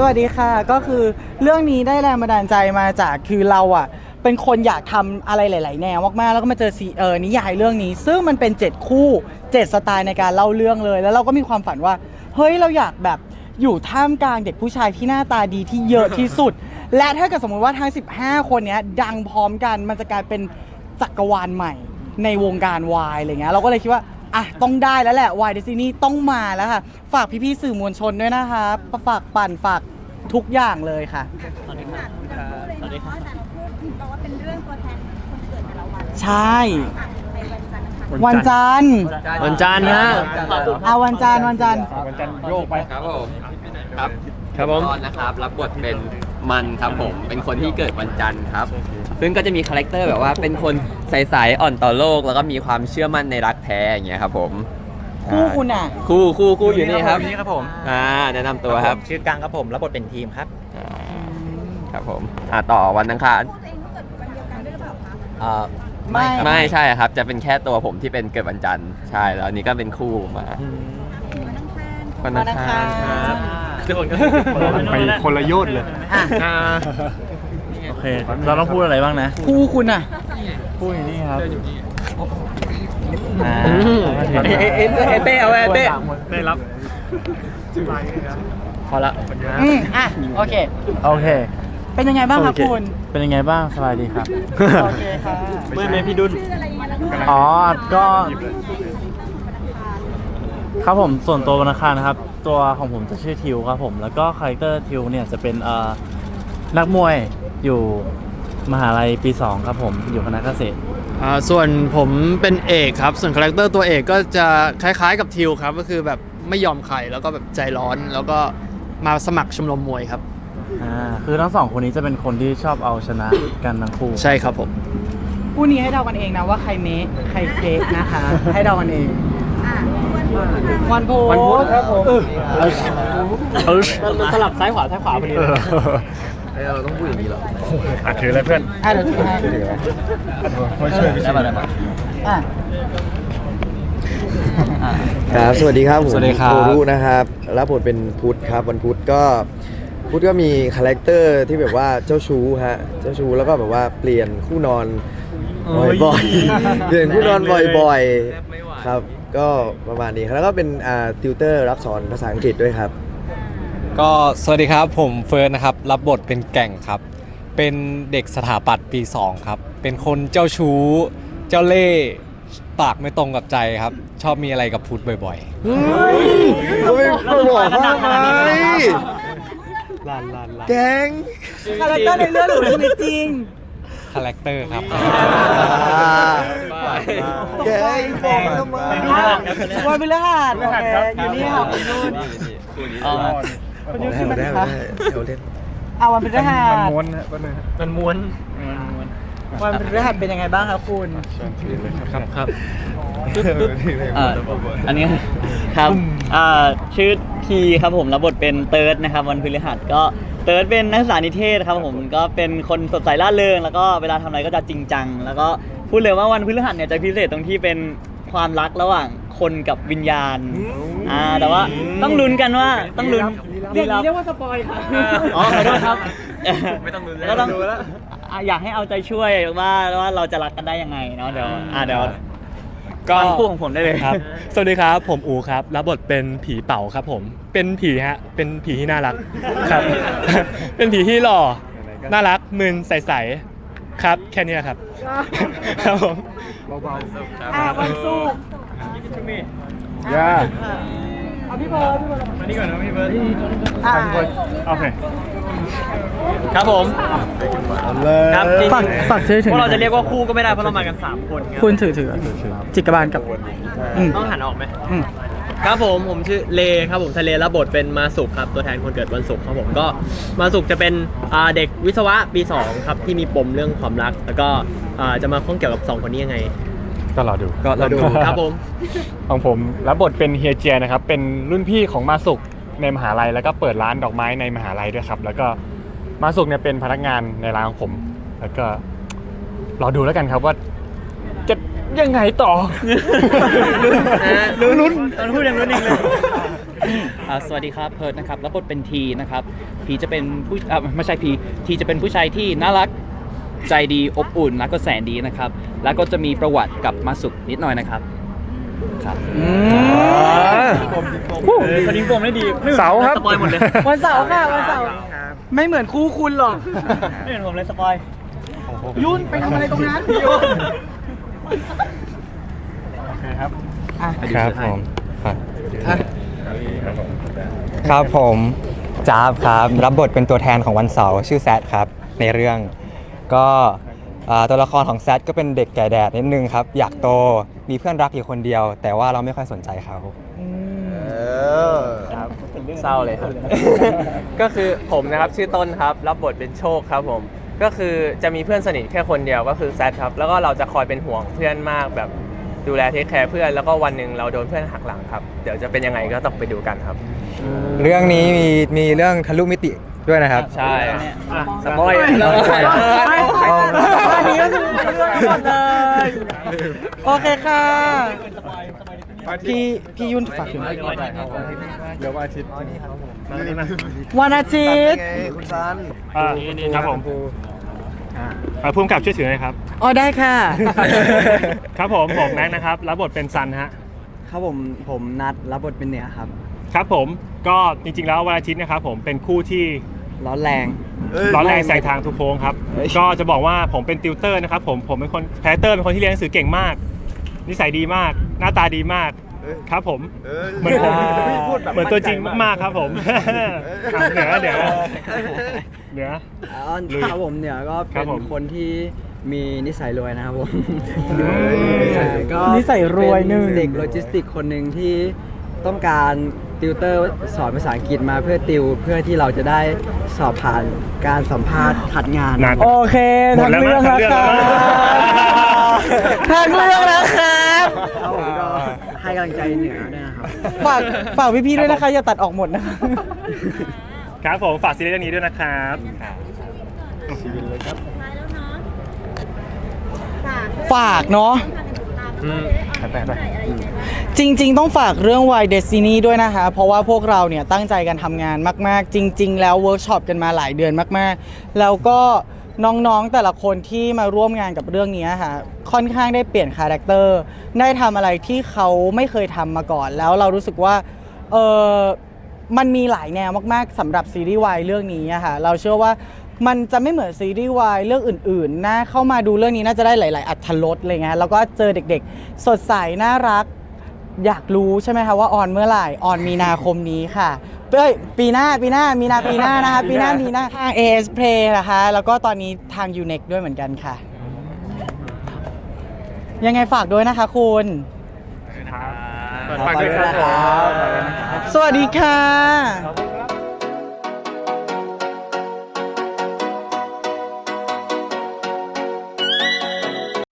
สวัสดีค่ะก็คือเรื่องนี้ได้แรงบันดาลใจมาจากคือเราอะ เป็นคนอยากทำอะไรหลาย ๆ แนวมากๆ แล้วก็มาเจอซีเออนิยายเรื่องนี้ ซึ่งมันเป็น 7 คู่ 7 สไตล์ในการเล่าเรื่องเลย แล้วเราก็มีความฝันว่า เฮ้ย เราอยากแบบอยู่ท่ามกลางเด็กผู้ชายที่หน้าตาดีที่เยอะที่สุด และถ้าเกิดสมมติว่าทั้ง 15 คนเนี้ยดังพร้อมกันมันจะกลายเป็นจักรวาลใหม่ในวงการวายอะไรเงี้ยเราก็เลยคิดว่า อะต้องได้แล้วแหละวายดิสนีย์ต้องมาแล้วค่ะ ฝากพี่ๆสื่อมวลชนด้วยนะคะฝากปั่นฝากทุกอย่างเลยค่ะ สวัสดีครับสวัสดีครับแต่เราพูดเราว่าเป็นเรื่องตัวแทนคนเกิดแต่ละวันใช่อะไปวันจันทร์นะคะวันจันทร์ วันจันทร์นะอาวันจันทร์วันจันทร์ วันจันทร์โยกไปครับผมครับ ครับผม ตอนนะครับรับบทเป็นมันครับผม เป็นคนที่เกิดวันจันทร์ครับ ซึ่งก็จะมีคาแรคเตอร์แบบว่าเป็นคนใสๆอ่อนต่อโลก แล้วก็มีความเชื่อมั่นในรักแท้อย่างเงี้ยครับผมคู่คุณอะ คู่คู่คู่อยู่นี่ครับนี่ครับผมอ่าแนะนำตัวครับชื่อกังครับผมรับบทเป็นทีมครับอ่าครับผมอ่าต่อวันอังคารตัวเองก็เกิดวันเดียวกันด้วยหรือเปล่าคะอ่าไม่ไม่ใช่ครับ จะเป็นแค่ตัวผมที่เป็นเกิดวันจันทร์ใช่แล้วอันนี้ก็เป็นคู่มาวันอังคารวันอังคารครับ ไปคนละโยชน์เลยอะโอเค เราต้องพูดอะไรบ้างนะ คู่คุณอะพูดอย่างนี้ครับอ่าเอ๊ะเอ๊ะเอ๊ะเอ๊ะเต้เอาไว้เต้ได้รับพอละอืมอะโอเค โอเค เป็นยังไงบ้างครับโอเคคุณ เป็นยังไงบ้างสบายดีครับ โอเคค่ะเมื่อไหร่พี่ดุลชื่ออะไรอย่างเงี้ยแล้วก็อ๋อ ก็ ครับผมส่วนตัววันอังคารนะครับ ตัวของผมจะชื่อทิวครับผม แล้วก็คาแรคเตอร์ทิวเนี่ยจะเป็นเอ่อนักมวยอยู่มหาลัยปี 2 ครับผม อยู่คณะเกษตร อ่าส่วนผมเป็นเอกครับ ส่วนคาแรคเตอร์ตัวเอกก็จะคล้ายๆกับทิวครับ ก็คือแบบไม่ยอมใครแล้วก็แบบใจร้อน แล้วก็มาสมัครชมรมมวยครับ อ่า คือทั้งสองคนนี้จะเป็นคนที่ชอบเอาชนะกันทั้งคู่ ใช่ครับผม คู่นี้ให้เดากันเองนะว่าใครเมคใครเค้กนะคะ ให้เดากันเองอะ วันพุธวันพุธครับผมมันสลับซ้ายขวาซ้ายขวาพอดีเราต้องพูดอย่างนี้เหรออะถืออะไรเพื่อนอะเดี๋ยวถือให้มาช่วยพี่ได้มาได้มาอะครับสวัสดีครับผมสวัสดีครับโทรุนะครับรับบทเป็นพุทธครับวันพุธก็พุทธก็มีคาแรคเตอร์ที่แบบว่าเจ้าชู้ฮะเจ้าชู้แล้วก็แบบว่าเปลี่ยนคู่นอนบ่อยๆเปลี่ยนคู่นอนบ่อยๆ ครับ ก็ประมาณนี้ครับแล้วก็เป็นอ่าติวเตอร์รับสอนภาษาอังกฤษด้วยครับ ก็สวัสดีครับผมเฟิร์นนะครับ รับบทเป็นแก่งครับ เป็นเด็กสถาปัตย์ปี 2 ครับ เป็นคนเจ้าชู้ เจ้าเล่ห์ปากไม่ตรงกับใจครับ ชอบมีอะไรกับพุทธบ่อยก็ไม่ไม่บอกว่าไหมๆลานลานลานแกงคาแรคเตอร์ในเรื่องหรือชีวิตจริงคาแรคเตอร์ครับ แกงบอกทำไมวันพฤหัสโอเคอยู่นี่ค่ะคุณนุ่นอ๋อคุณนุ่นได้ขึ้นมามาได้สิมคะได้เลเล่นเอาวันพฤหัสมันม้วนนะมันม้วนวันพฤหัสเป็นยังไงบ้างครับคุณครับครับอ่าอันนี้ครับอ่าชื่อทีครับผมรับบทเป็นเติร์ดนะครับ วันพฤหัสก็เติร์ดเป็นนักศึกษานิเทศครับผมก็เป็นคนสดใสร่าเริงแล้วก็เวลาทำอะไรก็จะจริงจัง แล้วก็ พูดเลยว่าวันพฤหัสเนี่ยจะพิเศษตรงที่เป็นความรักระหว่างคนกับวิญญาณอ่าแต่ว่าต้องลุ้นกันว่าต้องลุ้นอย่างนี้เรียกว่าสปอยค่ะอ๋อขอโทษครับไม่ต้องลุ้นก็ต้องอะอยากให้เอาใจช่วยว่าว่าเราจะรักกันได้ยังไงเนาะเดี๋ยวอ่าเดี๋ยวก็ฟังคู่ของผมได้เลยครับ สวัสดีครับ ผมอูครับ รับบทเป็นผีเป่าครับผม เป็นผีฮะ เป็นผีที่น่ารักครับ เป็นผีที่หล่อ น่ารักมึนใสๆ ครับแค่นี้ครับ ครับผม อ่าวันศุกร์ย่าเอาพี่เบิร์ดพี่เบิร์ดมานี่ก่อนนะพี่เบิร์ดอ่าโอเค ครับผม เลย ครับจริงฝากฝากชื่อถึง พวกเราจะเรียกว่าคู่ก็ไม่ได้เพราะเรามากัน 3 คนครับคุณถือถือจิกกบาลกับอืมต้องหันออกไหมอืม ครับผมผมชื่อเลครับผมทะเลรับบทเป็นมาสุกครับตัวแทนคนเกิดวันศุกร์ครับผมก็มาสุกจะเป็นอ่าเด็กวิศวะปี2ครับที่มีปมเรื่องความรัก แล้วก็อ่าจะมาข้องเกี่ยวกับ2คนนี้ยังไง ก็รอดู ก็เราดูครับผม ของผมรับบทเป็นเฮียเจียนะครับ เป็นรุ่นพี่ของมาสุกในมหาลัยแล้วก็เปิดร้านดอกไม้ในมหาลัยด้วยครับ แล้วก็มาสุกเนี่ยเป็นพนักงานในร้านของผม แล้วก็รอดูแล้วกันครับว่าจะ ยังไงต่อ ลุ้นลุ้นตอนพูดยังลุ้นอีกเลย อ่าสวัสดีครับเพิร์ดนะครับรับบทเป็นทีนะครับทีจะเป็นผู้อ่าไม่ใช่พีทีจะเป็นผู้ชายที่น่ารักใจดีอบอุ่นแล้วก็แสนดีนะครับ แล้วก็จะมีประวัติกับมาสุกนิดหน่อยนะครับครับคนยิงโปมได้ดีไม่หมือนเสาครับ สปอยหมดเลยวันเสาร์ค่ะวันเสาร์ไม่เหมือนคู่คุณหรอก ไม่เห็นผมเลยสปอย ยุ่นไปทำอะไรตรงนั้น โอเคครับครับผมครับผมจ้าบครับ รับบทเป็นตัวแทนของวันเสาร์ชื่อแซดครับ ในเรื่อง ก็อ่าตัวละครของแซดก็เป็นเด็กแก่แดดนิดนึงครับ อยากโตมีเพื่อนรักอยู่คนเดียว แต่ว่าเราไม่ค่อยสนใจเขาเศร้าเลยครับ ก็คือผมนะครับชื่อต้นครับ รับบทเป็นโชคครับผม ก็คือจะมีเพื่อนสนิทแค่คนเดียวก็คือแซดครับ แล้วก็เราจะคอยเป็นห่วงเพื่อนมากแบบดูแลเทคแคร์เพื่อนแล้วก็วันหนึ่งเราโดนเพื่อนหักหลังครับ เดี๋ยวจะเป็นยังไงก็ต้องไปดูกันครับ เรื่องนี้มีมีเรื่องทะลุมิติด้วยนะครับ ใช่สปอยแล้วอันนี้ก็คือเรื่องทั้งหมดเลย โอเคค่ะพี่พี่ยุ่นฝากถึงเดี๋ยววันอาทิตย์ มานี่มาวันอาทิตย์คุณซันอ่าครับผมอ่าพุ่มกับช่วยถือหน่อยครับ อ๋อได้ค่ะ ครับผมผมแม็กนะครับ รับบทเป็นซันฮะ ครับผมผมนัดรับบทเป็นเหนือครับ ครับผมก็จริงๆแล้ววันอาทิตย์นะครับผมเป็นคู่ที่ร้อนแรงร้อนแรงแซงทางทุกโค้งครับ ก็จะบอกว่าผมเป็นติวเตอร์นะครับผมผมเป็นคนแพทเตอร์เป็นคนที่เรียนหนังสือเก่งมาก นิสัยดีมาก หน้าตาดีมาก ครับผม เหมือนผมเหมือนตัวจริงมากๆครับผมเหนือเหนือเหนือลุยครับผมเหนือก็ครัเป็บนผม คนที่มีนิสัยรวยนะครับผมยก็นิสัยรวยหนึ่ง เป็เด็กโลจิสติกคนหนึ่งที่ต้องการติวเตอร์สอนภาษาอังกฤษมาเพื่อติวเพื่อที่เราจะได้สอบผ่านการสัมภาษณ์คัดงานนานโอเคหมทั้ดงแล้วเรื่องนะแล้วครับทั้งเรื่องแล้วครับ ครับผมก็ให้ กำลังใจเหนือด้วยนะครับ ฝากฝากพี่ๆด้วยนะคะอย่าตัดออกหมดนะคะ ครับผมฝากซีรีส์เรื่องนี้ด้วยนะครับสุดท้ายแล้วเนาะฝากฝากเนาะตามอะไรอะไรอย่างเงี้ยจริง ๆ ต้องฝากเรื่อง Why Destiny ด้วยนะคะ เพราะว่าพวกเราเนี่ยตั้งใจกันทำงานมาก ๆ จริง ๆ แล้วเวิร์กช็อปกันมาหลายเดือนมาก ๆ แล้วก็ น้องๆแต่ละคนที่มาร่วมงานกับเรื่องนี้ค่ะค่อนข้างได้เปลี่ยนคาแรคเตอร์ได้ทำอะไรที่เขาไม่เคยทำมาก่อน แล้วเรารู้สึกว่าเออมันมีหลายแนวมากๆสำหรับซีรีส์วายเรื่องนี้ค่ะเราเชื่อว่ามันจะไม่เหมือนซีรีส์วายเรื่องอื่นๆนะเข้ามาดูเรื่องนี้น่าจะได้หลาย ๆ อัธรสอะไรเงี้ยแล้วก็เจอเด็ก ๆ สดใสน่ารัก อยากรู้ใช่ไหมคะว่าออนเมื่อไหร่ออนมีนาคมนี้ค่ะเอ้ยปีหน้าปีหน้ามีนาปีหน้านะคะปีหน้ามีนาทาง AS Play นะคะ แล้วก็ตอนนี้ทาง Unex ด้วยเหมือนกันค่ะ ยังไงฝากด้วยนะคะคุณ ฝากด้วยครับ สวัสดีค่ะขอบคุณ